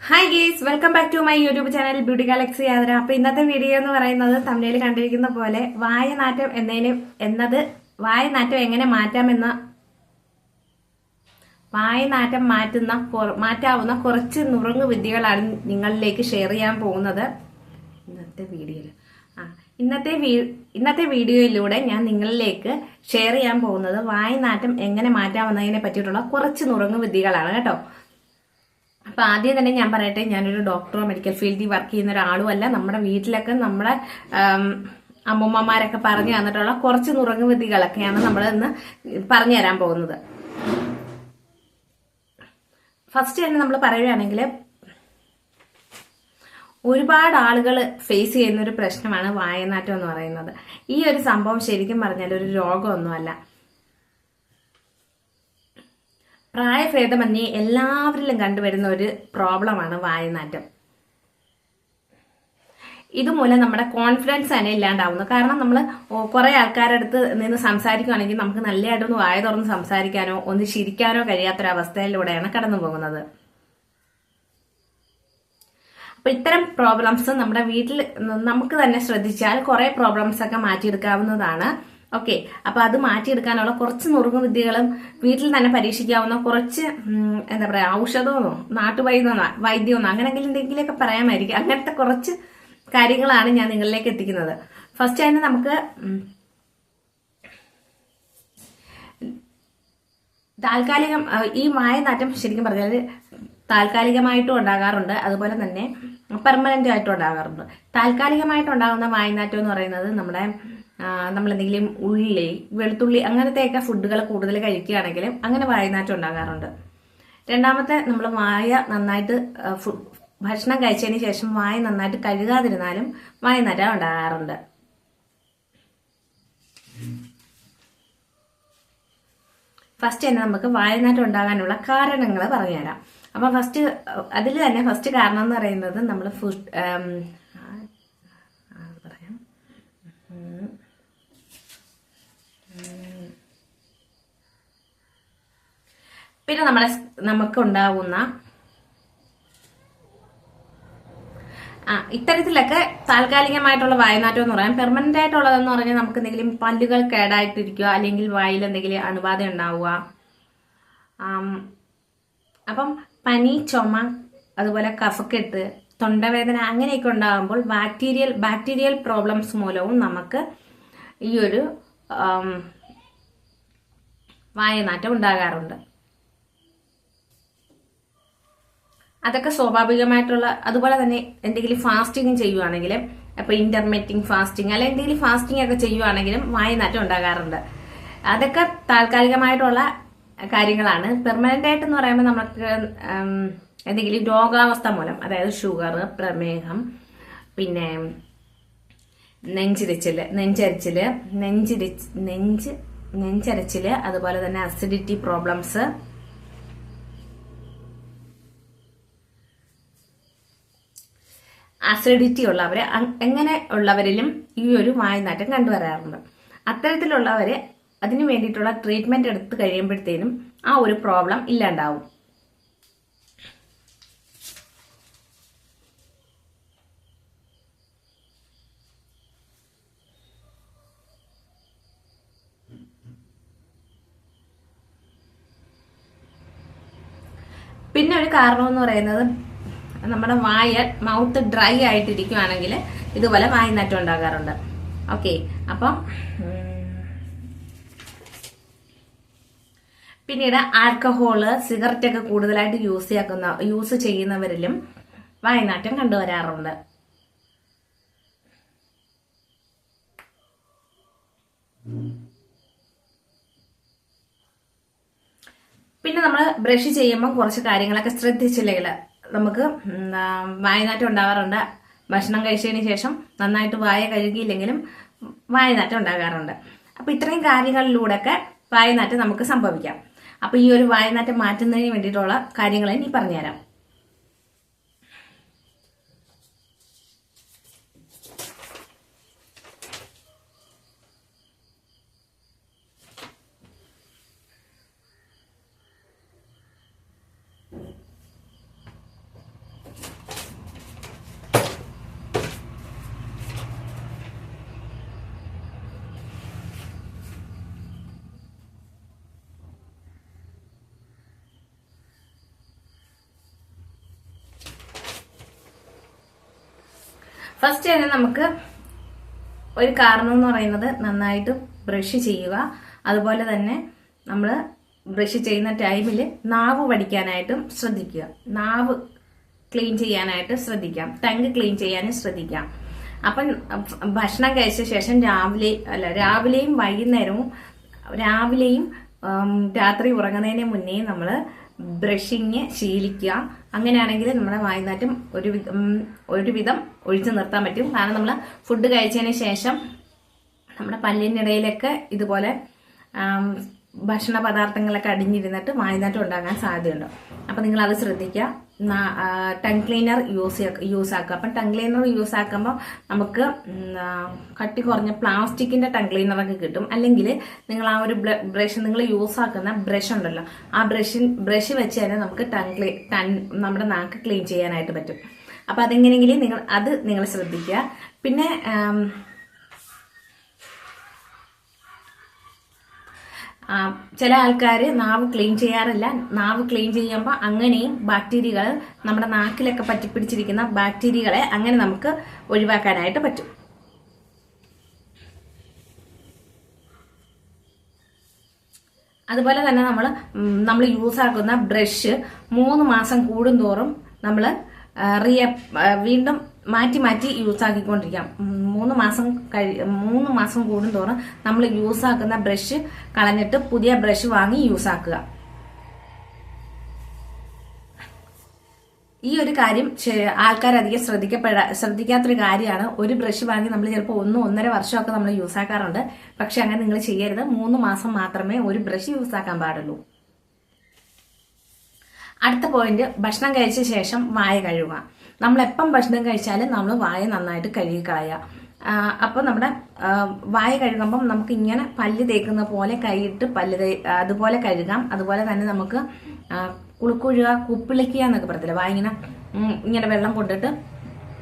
Hi guys welcome back to my YouTube channel beauty galaxy യാത്ര അപ്പൊ ഇന്നത്തെ video എന്ന് പറയുന്നത് തമിഴിൽ കണ്ടിരിക്കുന്ന പോലെ വായനാറ്റം എന്നതിന് എന്നത് വായനാറ്റം എങ്ങനെ മാറ്റാമെന്ന വായനാറ്റം മാറ്റുന്ന മാറ്റാവുന്ന കുറച്ച് നുറുങ്ങ് വിദ്യകളാണ് നിങ്ങളിലേക്ക് ഷെയർ ചെയ്യാൻ പോകുന്നത്. ഇന്നത്തെ വീഡിയോയിൽ ആ ഇന്നത്തെ ഇന്നത്തെ വീഡിയോയിലൂടെ ഞാൻ നിങ്ങളിലേക്ക് ഷെയർ ചെയ്യാൻ പോകുന്നത് വായനാറ്റം എങ്ങനെ മാറ്റാമെന്നതിനെ പറ്റിയിട്ടുള്ള കുറച്ച് നുറുങ്ങ് വിദ്യകളാണ് കേട്ടോ. അപ്പൊ ആദ്യം തന്നെ ഞാൻ പറയട്ടെ ഞാനൊരു ഡോക്ടറോ മെഡിക്കൽ ഫീൽഡിൽ വർക്ക് ചെയ്യുന്ന ഒരാളും അല്ല. നമ്മുടെ വീട്ടിലൊക്കെ നമ്മുടെ അമ്മുമ്മമാരൊക്കെ പറഞ്ഞു തന്നിട്ടുള്ള കുറച്ച് നുറങ്ങു വിധികളൊക്കെയാണ് നമ്മൾ ഇന്ന് പറഞ്ഞു തരാൻ പോകുന്നത്. ഫസ്റ്റ് തന്നെ നമ്മൾ പറയുകയാണെങ്കിൽ ഒരുപാട് ആളുകൾ ഫേസ് ചെയ്യുന്ന ഒരു പ്രശ്നമാണ് വായനാറ്റം എന്ന് പറയുന്നത്. ഈ ഒരു സംഭവം ശരിക്കും പറഞ്ഞാൽ ഒരു രോഗമൊന്നുമല്ല. പ്രായഭേദമന്യേ എല്ലാവരിലും കണ്ടുവരുന്ന ഒരു പ്രോബ്ലമാണ് വായനാറ്റം. ഇതുമൂലം നമ്മുടെ കോൺഫിഡൻസ് തന്നെ ഇല്ലാണ്ടാവുന്നു. കാരണം നമ്മൾ കുറെ ആൾക്കാരുടെ അടുത്ത് നിന്ന് സംസാരിക്കുകയാണെങ്കിൽ നമുക്ക് നല്ലതായിട്ടൊന്ന് വായ തുറന്ന് സംസാരിക്കാനോ ഒന്ന് ചിരിക്കാനോ കഴിയാത്തൊരവസ്ഥയിലൂടെയാണ് കടന്നു പോകുന്നത് അപ്പൊ ഇത്തരം പ്രോബ്ലംസ് നമ്മുടെ വീട്ടിൽ നമുക്ക് തന്നെ ശ്രദ്ധിച്ചാൽ കുറെ പ്രോബ്ലംസ് ഒക്കെ മാറ്റിയെടുക്കാവുന്നതാണ്. ഓക്കെ അപ്പൊ അത് മാറ്റിയെടുക്കാനുള്ള കുറച്ച് നുറുങ്ങു വിദ്യകളും വീട്ടിൽ തന്നെ പരീക്ഷിക്കാവുന്ന കുറച്ച് എന്താ പറയാ ഔഷധമെന്നോ നാട്ടുവൈദ്യമോ വൈദ്യമോ അങ്ങനെങ്കിലും എന്തെങ്കിലുമൊക്കെ പറയാമായിരിക്കും. അങ്ങനത്തെ കുറച്ച് കാര്യങ്ങളാണ് ഞാൻ നിങ്ങളിലേക്ക് എത്തിക്കുന്നത്. ഫസ്റ്റ് തന്നെ നമുക്ക് താൽക്കാലികം ഈ മായനാറ്റം ശരിക്കും പറഞ്ഞാൽ താൽക്കാലികമായിട്ടും ഉണ്ടാകാറുണ്ട്. അതുപോലെ തന്നെ പെർമനന്റ് ആയിട്ടും ഉണ്ടാകാറുണ്ട്. താൽക്കാലികമായിട്ട് ഉണ്ടാകുന്ന വായനാറ്റം എന്ന് പറയുന്നത് നമ്മുടെ എന്തെങ്കിലും ഉള്ളി വെളുത്തുള്ളി അങ്ങനത്തെയൊക്കെ ഫുഡുകൾ കൂടുതൽ കഴിക്കുകയാണെങ്കിൽ അങ്ങനെ വായനാറ്റം ഉണ്ടാകാറുണ്ട്. രണ്ടാമത്തെ നമ്മൾ വായ നന്നായിട്ട് ഭക്ഷണം കഴിച്ചതിന് ശേഷം വായ നന്നായിട്ട് കഴുകാതിരുന്നാലും വായനാറ്റം ഉണ്ടാകാറുണ്ട്. ഫസ്റ്റ് തന്നെ നമുക്ക് വായനാറ്റം ഉണ്ടാകാനുള്ള കാരണങ്ങൾ പറഞ്ഞുതരാം. അപ്പൊ ഫസ്റ്റ് അതിൽ തന്നെ ഫസ്റ്റ് കാരണം എന്ന് പറയുന്നത് നമ്മൾ ഫുഡ് പിന്നെ നമ്മളെ നമുക്കുണ്ടാവുന്ന ആ ഇത്തരത്തിലൊക്കെ താൽക്കാലികമായിട്ടുള്ള വായനാറ്റം എന്ന് പറയാം. പെർമനന്റ് ആയിട്ടുള്ളതെന്ന് പറഞ്ഞാൽ നമുക്ക് എന്തെങ്കിലും പല്ലുകൾ കേടായിട്ടിരിക്കുക അല്ലെങ്കിൽ വായിൽ എന്തെങ്കിലും അണുബാധ ഉണ്ടാവുക. അപ്പം പനി ചുമ അതുപോലെ കഫക്കെട്ട് തൊണ്ടവേദന അങ്ങനെയൊക്കെ ഉണ്ടാകുമ്പോൾ ബാക്ടീരിയൽ ബാക്ടീരിയൽ പ്രോബ്ലംസ് മൂലവും നമുക്ക് ഈ ഒരു വായനാറ്റം ഉണ്ടാകാറുണ്ട്. അതൊക്കെ സ്വാഭാവികമായിട്ടുള്ള അതുപോലെ തന്നെ എന്തെങ്കിലും ഫാസ്റ്റിംഗ് ചെയ്യുവാണെങ്കിൽ അപ്പൊ ഇന്റർമീറ്റിംഗ് ഫാസ്റ്റിംഗ് അല്ലെ എന്തെങ്കിലും ഫാസ്റ്റിംഗ് ഒക്കെ ചെയ്യുവാണെങ്കിലും വായനാറ്റം ഉണ്ടാകാറുണ്ട്. അതൊക്കെ താൽക്കാലികമായിട്ടുള്ള കാര്യങ്ങളാണ്. പെർമനന്റ് ആയിട്ട് എന്ന് പറയുമ്പോൾ നമുക്ക് എന്തെങ്കിലും രോഗാവസ്ഥ മൂലം അതായത് ഷുഗർ പ്രമേഹം പിന്നെ നെഞ്ചിരിച്ചിൽ നെഞ്ചരിച്ചിൽ നെഞ്ചിരി നെഞ്ച് നെഞ്ചരച്ചിൽ അതുപോലെ തന്നെ അസിഡിറ്റി പ്രോബ്ലംസ് അസിഡിറ്റി ഉള്ളവരെ എങ്ങനെ ഉള്ളവരിലും ഈ ഒരു വായുനാറ്റം കണ്ടുവരാറുണ്ട്. അത്തരത്തിലുള്ളവർ അതിനു വേണ്ടിയിട്ടുള്ള ട്രീറ്റ്മെന്റ് എടുത്ത് കഴിയുമ്പോഴത്തേനും ആ ഒരു പ്രോബ്ലം ഇല്ലാണ്ടാവും. പിന്നെ ഒരു കാരണം എന്ന് പറയുന്നത് നമ്മുടെ വായ മൗത്ത് ഡ്രൈ ആയിട്ടിരിക്കുവാണെങ്കിൽ ഇതുപോലെ വായുനാറ്റം ഉണ്ടാകാറുണ്ട്. ഓക്കെ അപ്പം പിന്നീട് ആൽക്കഹോൾ സിഗരറ്റ് ഒക്കെ കൂടുതലായിട്ട് യൂസ് ചെയ്യാക്കുന്ന യൂസ് ചെയ്യുന്നവരിലും വായനാറ്റം കണ്ടുവരാറുണ്ട്. പിന്നെ നമ്മൾ ബ്രഷ് ചെയ്യുമ്പോൾ കുറച്ച് കാര്യങ്ങളൊക്കെ ശ്രദ്ധിച്ചില്ലെങ്കിൽ നമുക്ക് വായനാറ്റം ഉണ്ടാവാറുണ്ട്. ഭക്ഷണം കഴിച്ചതിന് ശേഷം നന്നായിട്ട് വായ കഴുകിയില്ലെങ്കിലും വായനാറ്റം ഉണ്ടാകാറുണ്ട്. അപ്പം ഇത്രയും കാര്യങ്ങളിലൂടെയൊക്കെ വായനാറ്റം നമുക്ക് സംഭവിക്കാം. അപ്പോൾ ഈ ഒരു വായനാറ്റം മാറ്റുന്നതിന് വേണ്ടിയിട്ടുള്ള കാര്യങ്ങൾ ഇനി പറഞ്ഞുതരാം. ഫസ്റ്റ് തന്നെ നമുക്ക് ഒരു കാരണം എന്ന് പറയുന്നത് നന്നായിട്ട് ബ്രഷ് ചെയ്യുക. അതുപോലെ തന്നെ നമ്മൾ ബ്രഷ് ചെയ്യുന്ന ടൈമിൽ നാവ് പഠിക്കാനായിട്ടും ശ്രദ്ധിക്കുക. നാവ് ക്ലീൻ ചെയ്യാനായിട്ട് ശ്രദ്ധിക്കാം. ടങ്ക് ക്ലീൻ ചെയ്യാനും ശ്രദ്ധിക്കാം. അപ്പം ഭക്ഷണം കഴിച്ച ശേഷം രാവിലെ അല്ല രാവിലെയും വൈകുന്നേരവും രാവിലെയും രാത്രി ഉറങ്ങുന്നതിന് മുന്നേ നമ്മൾ ബ്രഷിങ് ശീലിക്കുക. അങ്ങനെയാണെങ്കിൽ നമ്മുടെ വായുനാറ്റം ഒരു ഒരുവിധം ഒഴിച്ചു നിർത്താൻ പറ്റും. കാരണം നമ്മൾ ഫുഡ് കഴിച്ചതിന് ശേഷം നമ്മുടെ പല്ലിനിടയിലൊക്കെ ഇതുപോലെ ഭക്ഷണ പദാർത്ഥങ്ങളൊക്കെ അടിഞ്ഞിരുന്നിട്ട് വായുനാറ്റം ഉണ്ടാകാൻ സാധ്യതയുണ്ട്. അപ്പം നിങ്ങൾ അത് ശ്രദ്ധിക്കുക. ടങ് ക്ലീനർ യൂസ് യൂസ് ആക്കുക. അപ്പം ടങ് ക്ലീനർ യൂസ് ആക്കുമ്പോൾ നമുക്ക് കട്ടി കുറഞ്ഞ പ്ലാസ്റ്റിക്കിന്റെ ടങ് ക്ലീനറൊക്കെ കിട്ടും. അല്ലെങ്കിൽ നിങ്ങൾ ആ ഒരു ബ്രഷ് നിങ്ങൾ യൂസ് ആക്കുന്ന ബ്രഷ് ഉണ്ടല്ലോ. ആ ബ്രഷിൽ ബ്രഷ് വെച്ച് തന്നെ നമുക്ക് ടങ് ക്ലീ ടൺ നമ്മുടെ നാക്ക് ക്ലീൻ ചെയ്യാനായിട്ട് പറ്റും. അപ്പം അതെങ്ങനെയെങ്കിലും നിങ്ങൾ അത് നിങ്ങൾ ശ്രദ്ധിക്കുക. പിന്നെ ആം, ആ, ചില ആൾക്കാർ നാവ് ക്ലീൻ ചെയ്യാറില്ല. നാവ് ക്ലീൻ ചെയ്യുമ്പോൾ അങ്ങനെയും ബാക്ടീരിയകൾ നമ്മുടെ നാക്കിലൊക്കെ പറ്റിപ്പിടിച്ചിരിക്കുന്ന ബാക്ടീരിയകളെ അങ്ങനെ നമുക്ക് ഒഴിവാക്കാനായിട്ട് പറ്റും. അതുപോലെ തന്നെ നമ്മൾ നമ്മൾ യൂസ് ആക്കുന്ന ബ്രഷ് മൂന്ന് മാസം കൂടുന്തോറും നമ്മൾ റിയ വീണ്ടും മാറ്റി മാറ്റി യൂസ് ആക്കിക്കൊണ്ടിരിക്കാം. മൂന്ന് മാസം കഴി മൂന്ന് മാസം കൂടുന്തോറും നമ്മൾ യൂസ് ആക്കുന്ന ബ്രഷ് കളഞ്ഞിട്ട് പുതിയ ബ്രഷ് വാങ്ങി യൂസ് ആക്കുക. ഈ ഒരു കാര്യം ആൾക്കാരധികം ശ്രദ്ധിക്കപ്പെടാ ശ്രദ്ധിക്കാത്തൊരു കാര്യമാണ്. ഒരു ബ്രഷ് വാങ്ങി നമ്മൾ ചിലപ്പോൾ ഒന്ന് ഒന്നര വർഷമൊക്കെ നമ്മൾ യൂസ് ആക്കാറുണ്ട്. പക്ഷെ അങ്ങനെ നിങ്ങൾ ചെയ്യരുത്. മൂന്ന് മാസം മാത്രമേ ഒരു ബ്രഷ് യൂസ് ആക്കാൻ പാടുള്ളൂ. അടുത്ത പോയിന്റ് ഭക്ഷണം കഴിച്ച ശേഷം വായ കഴുകുക. നമ്മൾ എപ്പം ഭക്ഷണം കഴിച്ചാലും നമ്മൾ വായ നന്നായിട്ട് കഴുകി കളയുക അപ്പോൾ നമ്മുടെ വായ കഴുകുമ്പം നമുക്ക് ഇങ്ങനെ പല്ല് തേക്കുന്ന പോലെ കൈയിട്ട് പല്ല് തേ അതുപോലെ കഴുകാം. അതുപോലെ തന്നെ നമുക്ക് കുളുക്കുഴുക കുപ്പിളിക്കുക എന്നൊക്കെ പറയത്തില്ല? വായ ഇങ്ങനെ ഇങ്ങനെ വെള്ളം കൊണ്ടിട്ട്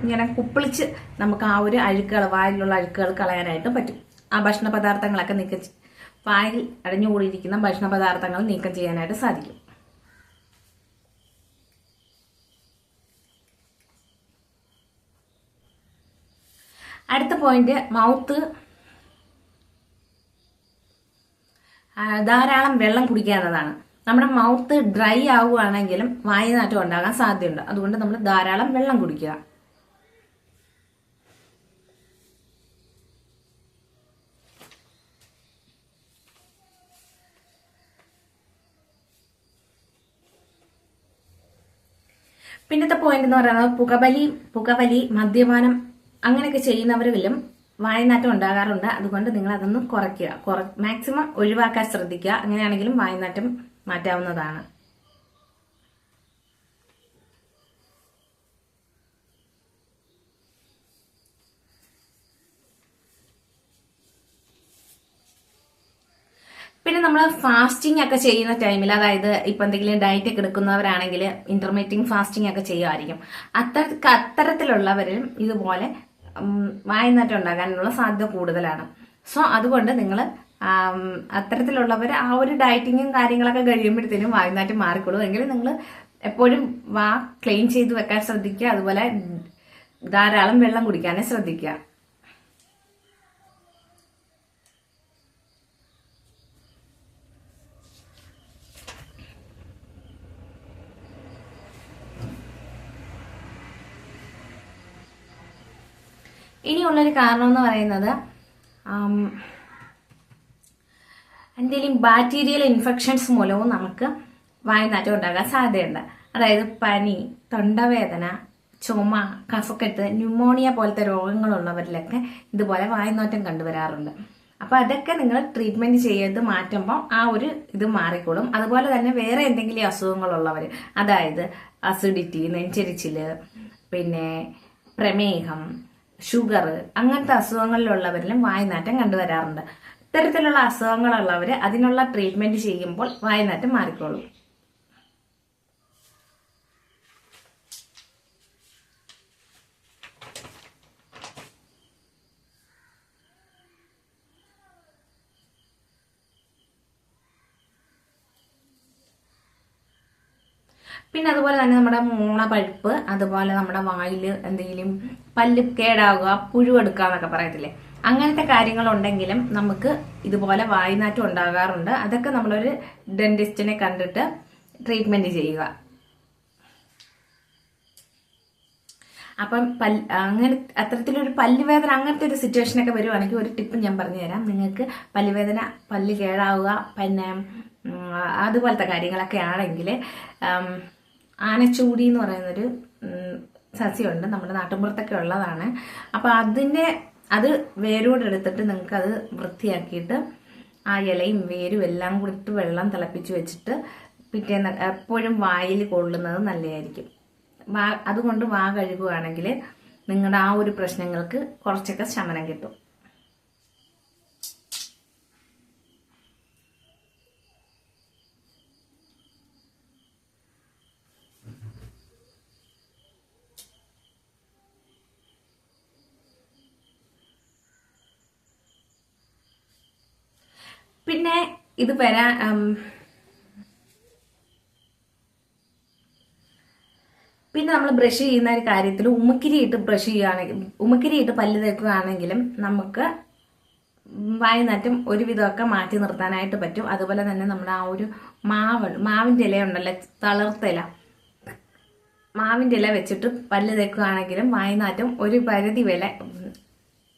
ഇങ്ങനെ കുപ്പിളിച്ച് നമുക്ക് ആ ഒരു അഴുക്കുകൾ വായിലുള്ള അഴുക്കുകൾ കളയാനായിട്ട് പറ്റും. ആ ഭക്ഷണ പദാർത്ഥങ്ങളൊക്കെ നീക്കം വായിൽ അടഞ്ഞുകൂടിയിരിക്കുന്ന ഭക്ഷണ പദാർത്ഥങ്ങൾ നീക്കം ചെയ്യാനായിട്ട് സാധിക്കും. അടുത്ത പോയിന്റ് മൗത്ത്. ധാരാളം വെള്ളം കുടിക്കാത്തതാണ്. നമ്മുടെ മൗത്ത് ഡ്രൈ ആവുകയാണെങ്കിലും വായനാറ്റം ഉണ്ടാകാൻ സാധ്യതയുണ്ട്. അതുകൊണ്ട് നമ്മൾ ധാരാളം വെള്ളം കുടിക്കുക. പിന്നത്തെ പോയിന്റ് എന്ന് പറയുന്നത് പുകവലി പുകവലി മദ്യപാനം. അങ്ങനെയൊക്കെ ചെയ്യുന്നവരിലും വായനാറ്റം ഉണ്ടാകാറുണ്ട്. അതുകൊണ്ട് നിങ്ങൾ അതൊന്നും കുറയ്ക്കുക. കുറ മാക്സിമം ഒഴിവാക്കാൻ ശ്രദ്ധിക്കുക. അങ്ങനെയാണെങ്കിലും വായനാറ്റം മാറ്റാവുന്നതാണ്. പിന്നെ നമ്മൾ ഫാസ്റ്റിംഗ് ഒക്കെ ചെയ്യുന്ന ടൈമിൽ അതായത് ഇപ്പൊ എന്തെങ്കിലും ഡയറ്റ് ഒക്കെ എടുക്കുന്നവരാണെങ്കിൽ ഇന്റർമീറ്റിംഗ് ഫാസ്റ്റിംഗ് ഒക്കെ ചെയ്യുമായിരിക്കും അത്തര അത്തരത്തിലുള്ളവരും ഇതുപോലെ ഉണ്ടാകാനുള്ള സാധ്യത കൂടുതലാണ്. സോ അതുകൊണ്ട് നിങ്ങൾ അത്തരത്തിലുള്ളവർ ആ ഒരു ഡയറ്റിങ്ങും കാര്യങ്ങളൊക്കെ കഴിയുമ്പോഴത്തേനും വായുനാറ്റം മാറിക്കൊള്ളൂ എങ്കിലും നിങ്ങൾ എപ്പോഴും വാ ക്ലീൻ ചെയ്ത് വെക്കാൻ ശ്രദ്ധിക്കുക. അതുപോലെ ധാരാളം വെള്ളം കുടിക്കാനും ശ്രദ്ധിക്കുക. ഇനിയുള്ളൊരു കാരണം എന്ന് പറയുന്നത് എന്തെങ്കിലും ബാക്ടീരിയൽ ഇൻഫെക്ഷൻസ് മൂലവും നമുക്ക് വായനാറ്റം ഉണ്ടാകാൻ സാധ്യതയുണ്ട്. അതായത് പനി തൊണ്ടവേദന ചുമ കഫക്കെട്ട് ന്യൂമോണിയ പോലത്തെ രോഗങ്ങളുള്ളവരിലൊക്കെ ഇതുപോലെ വായനാറ്റം കണ്ടുവരാറുണ്ട്. അപ്പോൾ അതൊക്കെ നിങ്ങൾ ട്രീറ്റ്മെന്റ് ചെയ്ത് മാറ്റുമ്പോൾ ആ ഒരു ഇത് മാറിക്കോളും. അതുപോലെ തന്നെ വേറെ എന്തെങ്കിലും അസുഖങ്ങളുള്ളവർ അതായത് അസിഡിറ്റി നെഞ്ചരിച്ചിൽ പിന്നെ പ്രമേഹം ഷുഗർ അങ്ങനത്തെ അസുഖങ്ങളിലുള്ളവരിലും വായനാറ്റം കണ്ടുവരാറുണ്ട് ഇത്തരത്തിലുള്ള അസുഖങ്ങളുള്ളവർ അതിനുള്ള ട്രീറ്റ്മെന്റ് ചെയ്യുമ്പോൾ വായനാറ്റം മാറിക്കോളും. പിന്നെ അതുപോലെ തന്നെ നമ്മുടെ മൂണ പഴുപ്പ് അതുപോലെ നമ്മുടെ വായിൽ എന്തെങ്കിലും പല്ല് കേടാവുക പുഴുവെടുക്കുക എന്നൊക്കെ പറയത്തില്ലേ? അങ്ങനത്തെ കാര്യങ്ങളുണ്ടെങ്കിലും നമുക്ക് ഇതുപോലെ വായിനാറ്റം ഉണ്ടാകാറുണ്ട്. അതൊക്കെ നമ്മളൊരു ഡെന്റിസ്റ്റിനെ കണ്ടിട്ട് ട്രീറ്റ്മെന്റ് ചെയ്യുക. അപ്പം പല്ല് അങ്ങനെ അത്തരത്തിലൊരു പല്ലുവേദന അങ്ങനത്തെ ഒരു സിറ്റുവേഷനൊക്കെ വരുവാണെങ്കിൽ ഒരു ടിപ്പ് ഞാൻ പറഞ്ഞു തരാം. നിങ്ങൾക്ക് പല്ലുവേദന പല്ല് കേടാവുക പിന്നെ അതുപോലത്തെ കാര്യങ്ങളൊക്കെ ആണെങ്കിൽ ആനച്ചൂടി എന്ന് പറയുന്നൊരു സസ്യമുണ്ട്. നമ്മുടെ നാട്ടിൻപുറത്തൊക്കെ ഉള്ളതാണ്. അപ്പോൾ അതിന്റെ അത് വേരോടെ എടുത്തിട്ട് നിങ്ങൾക്ക് അത് വൃത്തിയാക്കിയിട്ട് ആ ഇലയും വേരും എല്ലാം കൂടി ഇട്ട് വെള്ളം തിളപ്പിച്ച് വെച്ചിട്ട് പിറ്റേന്ന് എപ്പോഴും വായിൽ കൊള്ളുന്നത് നല്ലതായിരിക്കും. വാ അതുകൊണ്ട് വാ കഴുകുകയാണെങ്കിൽ നിങ്ങളുടെ ആ ഒരു പ്രശ്നങ്ങൾക്ക് കുറച്ചൊക്കെ ശമനം കിട്ടും പിന്നെ ഇത് വരാ പിന്നെ നമ്മൾ ബ്രഷ് ചെയ്യുന്ന ഒരു കാര്യത്തിൽ ഉമ്മക്കിരിയിട്ട് ബ്രഷ് ചെയ്യുകയാണെങ്കിൽ ഉമ്മക്കിരിയിട്ട് പല്ല് തേക്കുകയാണെങ്കിലും നമുക്ക് വായുനാറ്റം ഒരുവിധമൊക്കെ മാറ്റി നിർത്താനായിട്ട് പറ്റും. അതുപോലെ തന്നെ നമ്മുടെ ആ ഒരു മാവ് മാവിന്റെ ഇല ഉണ്ടല്ലോ തളർത്ത ഇല. മാവിന്റെ ഇല വെച്ചിട്ട് പല്ല് തേക്കുകയാണെങ്കിലും വായുനാറ്റം ഒരു പരിധി വില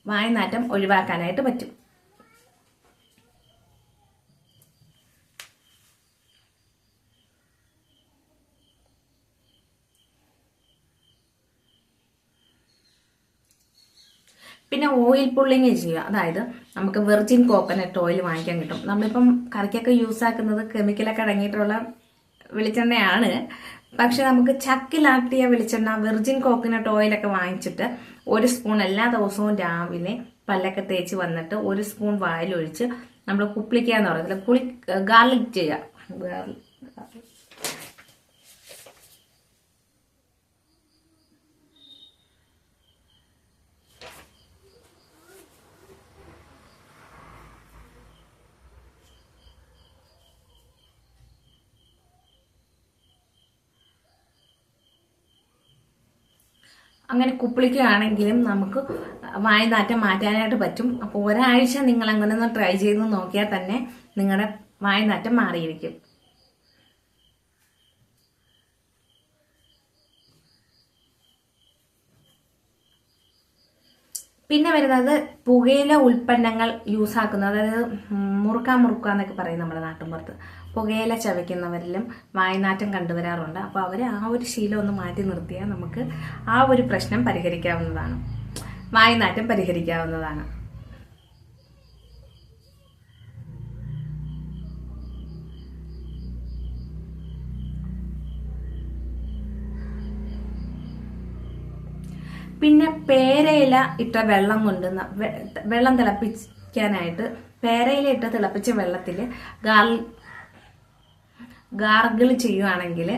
വായുനാറ്റം ഒഴിവാക്കാനായിട്ട് പറ്റും. പിന്നെ ഓയിൽ പുള്ളിങ് ചെയ്യുക. അതായത് നമുക്ക് വെർജിൻ കോക്കനട്ട് ഓയിൽ വാങ്ങിക്കാൻ കിട്ടും. നമ്മളിപ്പം കറിക്കൊക്കെ യൂസ് ആക്കുന്നത് കെമിക്കലൊക്കെ അടങ്ങിയിട്ടുള്ള വെളിച്ചെണ്ണയാണ്. പക്ഷെ നമുക്ക് ചക്കിലാട്ടിയ വെളിച്ചെണ്ണ വെർജിൻ കോക്കനട്ട് ഓയിലൊക്കെ വാങ്ങിച്ചിട്ട് ഒരു സ്പൂൺ എല്ലാ ദിവസവും രാവിലെ പല്ലൊക്കെ തേച്ച് വന്നിട്ട് ഒരു സ്പൂൺ വായിലൊഴിച്ച് നമ്മൾ കുപ്പിളിക്കുക എന്ന് പറയുന്നത് കുളി ഗാർലിക് ചെയ്യുക. അങ്ങനെ കുപ്പിളിക്കുകയാണെങ്കിലും നമുക്ക് വായനാറ്റം മാറ്റാനായിട്ട് പറ്റും. അപ്പോൾ ഒരാഴ്ച നിങ്ങൾ അങ്ങനെ ഒന്ന് ട്രൈ ചെയ്ത് നോക്കിയാൽ തന്നെ നിങ്ങളുടെ വായനാറ്റം മാറിയിരിക്കും. പിന്നെ വരുന്നത് പുകയില ഉൽപ്പന്നങ്ങൾ യൂസ് ആക്കുന്നത്. അതായത് മുറുക്ക മുറുക്ക എന്നൊക്കെ പറയും നമ്മുടെ നാട്ടിൻപുറത്ത്. പുകയില ചവയ്ക്കുന്നവരിലും വായനാറ്റം കണ്ടുവരാറുണ്ട്. അപ്പോൾ അവർ ആ ഒരു ശീലം ഒന്ന് മാറ്റി നിർത്തിയാൽ നമുക്ക് ആ ഒരു പ്രശ്നം പരിഹരിക്കാവുന്നതാണ്. വായനാറ്റം പരിഹരിക്കാവുന്നതാണ്. പിന്നെ പേരയില ഇട്ട വെള്ളം കൊണ്ട് വെള്ളം തിളപ്പിക്കാനായിട്ട് പേരയില ഇട്ട തിളപ്പിച്ച വെള്ളത്തിൽ ഗാർ ഗാർഗിൾ ചെയ്യുവാണെങ്കിൽ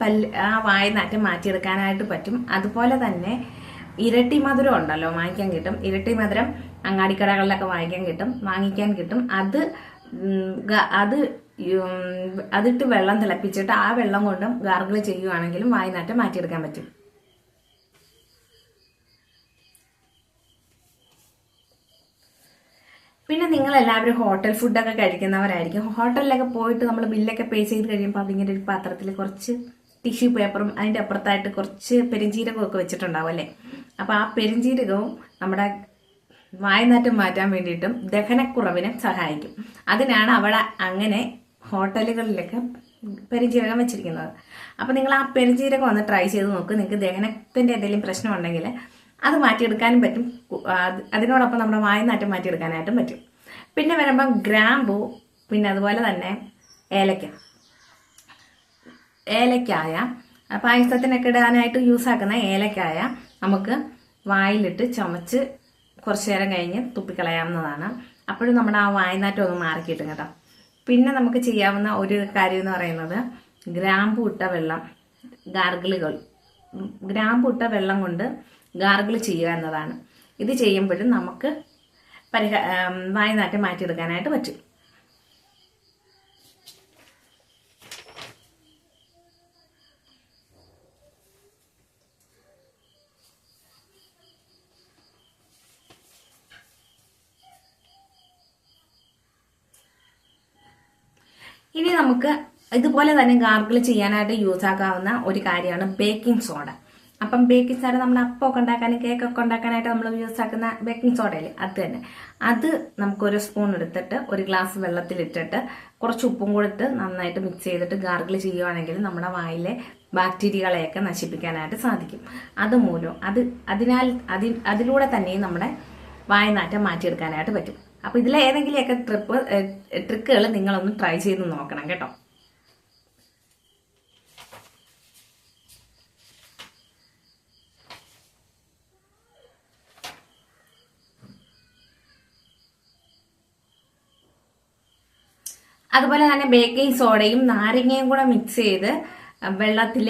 പല്ല് ആ വായനാറ്റം മാറ്റിയെടുക്കാനായിട്ട് പറ്റും. അതുപോലെ തന്നെ ഇരട്ടി മധുരം ഉണ്ടല്ലോ വാങ്ങിക്കാൻ കിട്ടും. ഇരട്ടി മധുരം അങ്ങാടിക്കടകളിലൊക്കെ വാങ്ങിക്കാൻ കിട്ടും വാങ്ങിക്കാൻ കിട്ടും. അത് അത് അതിട്ട് വെള്ളം തിളപ്പിച്ചിട്ട് ആ വെള്ളം കൊണ്ടും ഗാർഗിൾ ചെയ്യുവാണെങ്കിലും വായനാറ്റം മാറ്റിയെടുക്കാൻ പറ്റും. പിന്നെ നിങ്ങൾ എല്ലാവരും ഹോട്ടൽ ഫുഡൊക്കെ കഴിക്കുന്നവരായിരിക്കും. ഹോട്ടലിലൊക്കെ പോയിട്ട് നമ്മൾ ബില്ലൊക്കെ പേ ചെയ്ത് കഴിയുമ്പോൾ അതിങ്ങനെ ഒരു പാത്രത്തിൽ കുറച്ച് ടിഷ്യൂ പേപ്പറും അതിന്റെ അപ്പുറത്തായിട്ട് കുറച്ച് പെരിഞ്ജീരകവും ഒക്കെ വെച്ചിട്ടുണ്ടാവും അല്ലേ? അപ്പോൾ ആ പെരിഞ്ചീരകവും നമ്മുടെ വായനാറ്റം മാറ്റാൻ വേണ്ടിയിട്ടും ദഹനക്കുറവിനെ സഹായിക്കും. അതിനാണ് അവിടെ അങ്ങനെ ഹോട്ടലുകളിലൊക്കെ പെരിഞ്ചീരകം വെച്ചിരിക്കുന്നത്. അപ്പോൾ നിങ്ങൾ ആ പെരിഞ്ചീരകം ഒന്ന് ട്രൈ ചെയ്ത് നോക്ക്. നിങ്ങൾക്ക് ദഹനത്തിന്റെ എന്തെങ്കിലും പ്രശ്നമുണ്ടെങ്കിൽ അത് മാറ്റിയെടുക്കാനും പറ്റും. അതിനോടൊപ്പം നമ്മുടെ വായനാറ്റം മാറ്റിയെടുക്കാനായിട്ടും പറ്റും. പിന്നെ വരുമ്പം ഗ്രാമ്പു പിന്നെ അതുപോലെ തന്നെ ഏലക്ക. ഏലക്കായ പായസത്തിനൊക്കെ ഇടാനായിട്ട് യൂസ് ആക്കുന്ന ഏലക്കായ നമുക്ക് വായിലിട്ട് ചുമച്ച് കുറച്ചു നേരം കഴിഞ്ഞ് തുപ്പിക്കളയാവുന്നതാണ്. അപ്പോഴും നമ്മുടെ ആ വായനാറ്റം ഒന്ന് മാറി കിട്ടും. കേട്ടോ പിന്നെ നമുക്ക് ചെയ്യാവുന്ന ഒരു കാര്യം എന്ന് പറയുന്നത് ഗ്രാമ്പു ഇട്ട വെള്ളം ഗാർഗിളുകൾ. ഗ്രാമ്പു ഇട്ട വെള്ളം കൊണ്ട് ഗാർഗിൾ ചെയ്യുക എന്നതാണ്. ഇത് ചെയ്യുമ്പോഴും നമുക്ക് പരിഹാ വായനാറ്റം മാറ്റിയെടുക്കാനായിട്ട് പറ്റും. ഇനി നമുക്ക് ഇതുപോലെ തന്നെ ഗാർഗിൾ ചെയ്യാനായിട്ട് യൂസ് ആക്കാവുന്ന ഒരു കാര്യമാണ് ബേക്കിംഗ് സോഡ. അപ്പം ബേക്കിംഗ് സോഡ നമ്മൾ അപ്പമൊക്കെ ഉണ്ടാക്കാനും കേക്കൊക്കെ ഉണ്ടാക്കാനായിട്ട് നമ്മൾ യൂസ് ആക്കുന്ന ബേക്കിംഗ് സോഡയില്ലേ അത് തന്നെ. അത് നമുക്കൊരു സ്പൂൺ എടുത്തിട്ട് ഒരു ഗ്ലാസ് വെള്ളത്തിലിട്ടിട്ട് കുറച്ച് ഉപ്പും കൊടുത്ത് നന്നായിട്ട് മിക്സ് ചെയ്തിട്ട് ഗാർഗിൾ ചെയ്യുവാണെങ്കിൽ നമ്മുടെ വായിലെ ബാക്ടീരിയകളെയൊക്കെ നശിപ്പിക്കാനായിട്ട് സാധിക്കും. അതുമൂലം അത് അതിനാൽ അതി അതിലൂടെ തന്നെയും നമ്മുടെ വായനാറ്റം മാറ്റിയെടുക്കാനായിട്ട് പറ്റും. അപ്പം ഇതിലെ ഏതെങ്കിലുമൊക്കെ ട്രിപ്പ് ട്രിക്കുകൾ നിങ്ങളൊന്ന് ട്രൈ ചെയ്ത് നോക്കണം കേട്ടോ. അതുപോലെ തന്നെ ബേക്കിംഗ് സോഡയും നാരങ്ങയും കൂടെ മിക്സ് ചെയ്ത് വെള്ളത്തിൽ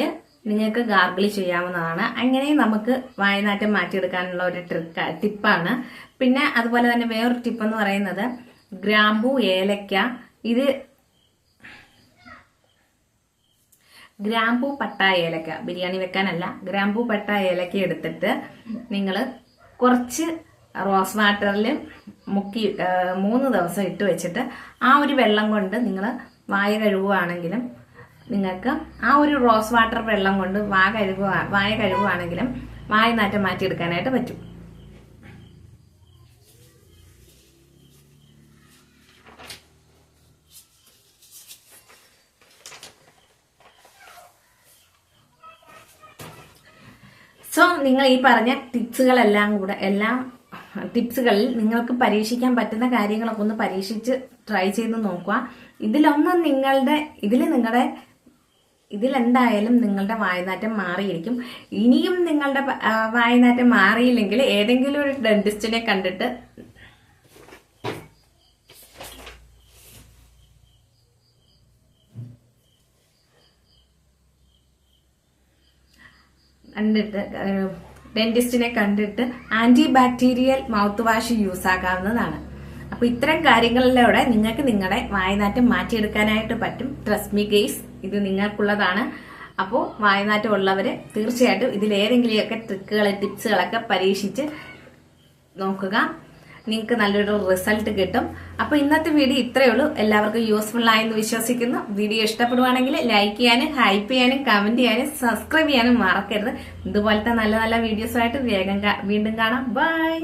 നിങ്ങൾക്ക് ഗാർഗിൾ ചെയ്യാവുന്നതാണ്. അങ്ങനെ നമുക്ക് വായനാറ്റം മാറ്റിയെടുക്കാനുള്ള ഒരു ട്രിക്ക് ടിപ്പാണ് പിന്നെ അതുപോലെ തന്നെ വേറൊരു ടിപ്പ് എന്ന് പറയുന്നത് ഗ്രാമ്പു ഏലക്ക. ഇത് ഗ്രാമ്പു പട്ട ഏലക്ക. ബിരിയാണി വെക്കാനല്ല. ഗ്രാമ്പു പട്ട ഏലക്ക എടുത്തിട്ട് നിങ്ങൾ കുറച്ച് റോസ് വാട്ടറിൽ മുക്കി മൂന്ന് ദിവസം ഇട്ട് വെച്ചിട്ട് ആ ഒരു വെള്ളം കൊണ്ട് നിങ്ങൾ വായ കഴുകുകയാണെങ്കിലും നിങ്ങൾക്ക് ആ ഒരു റോസ് വാട്ടർ വെള്ളം കൊണ്ട് വാ കഴുകുക വായ കഴുകുകയാണെങ്കിലും വായ നാറ്റം മാറ്റിയെടുക്കാനായിട്ട് പറ്റും. സോ നിങ്ങൾ ഈ പറഞ്ഞ ടിപ്സുകളെല്ലാം കൂടെ എല്ലാം ടിപ്സുകളിൽ നിങ്ങൾക്ക് പരീക്ഷിക്കാൻ പറ്റുന്ന കാര്യങ്ങളൊക്കെ ഒന്ന് പരീക്ഷിച്ച് ട്രൈ ചെയ്ത് നോക്കുക. ഇതിലൊന്നും നിങ്ങളുടെ ഇതിൽ നിങ്ങളുടെ ഇതിലെന്തായാലും നിങ്ങളുടെ വായനാറ്റം മാറിയിരിക്കും. ഇനിയും നിങ്ങളുടെ വായനാറ്റം മാറിയില്ലെങ്കിൽ ഏതെങ്കിലും ഒരു ഡെന്റിസ്റ്റിനെ കണ്ടിട്ട് കണ്ടിട്ട് ഡെന്റിസ്റ്റിനെ കണ്ടിട്ട് anti bacterial mouthwash use ആക്കാവുന്നതാണ് അപ്പൊ ഇത്തരം കാര്യങ്ങളിലൂടെ നിങ്ങൾക്ക് നിങ്ങളുടെ വായനാറ്റം മാറ്റിയെടുക്കാനായിട്ട് പറ്റും. ട്രസ്റ്റ് ട്രസ്മി ഗെയ്സ് ഇത് നിങ്ങൾക്കുള്ളതാണ്. അപ്പോൾ വായനാറ്റം ഉള്ളവര് തീർച്ചയായിട്ടും ഇതിലേതെങ്കിലുമൊക്കെ ട്രിക്കുകൾ ടിപ്സുകളൊക്കെ പരീക്ഷിച്ച് നോക്കുക. നിങ്ങൾക്ക് നല്ലൊരു റിസൾട്ട് കിട്ടും. അപ്പൊ ഇന്നത്തെ വീഡിയോ ഇത്രയേ ഉള്ളൂ. എല്ലാവർക്കും യൂസ്ഫുൾ ആയെന്ന് വിശ്വസിക്കുന്നു. വീഡിയോ ഇഷ്ടപ്പെടുവാണെങ്കിൽ ലൈക്ക് ചെയ്യാനും ഹൈപ്പ് ചെയ്യാനും കമന്റ് ചെയ്യാനും സബ്സ്ക്രൈബ് ചെയ്യാനും മറക്കരുത്. ഇതുപോലത്തെ നല്ല നല്ല വീഡിയോസുമായിട്ട് വേഗം വീണ്ടും കാണാം. ബൈ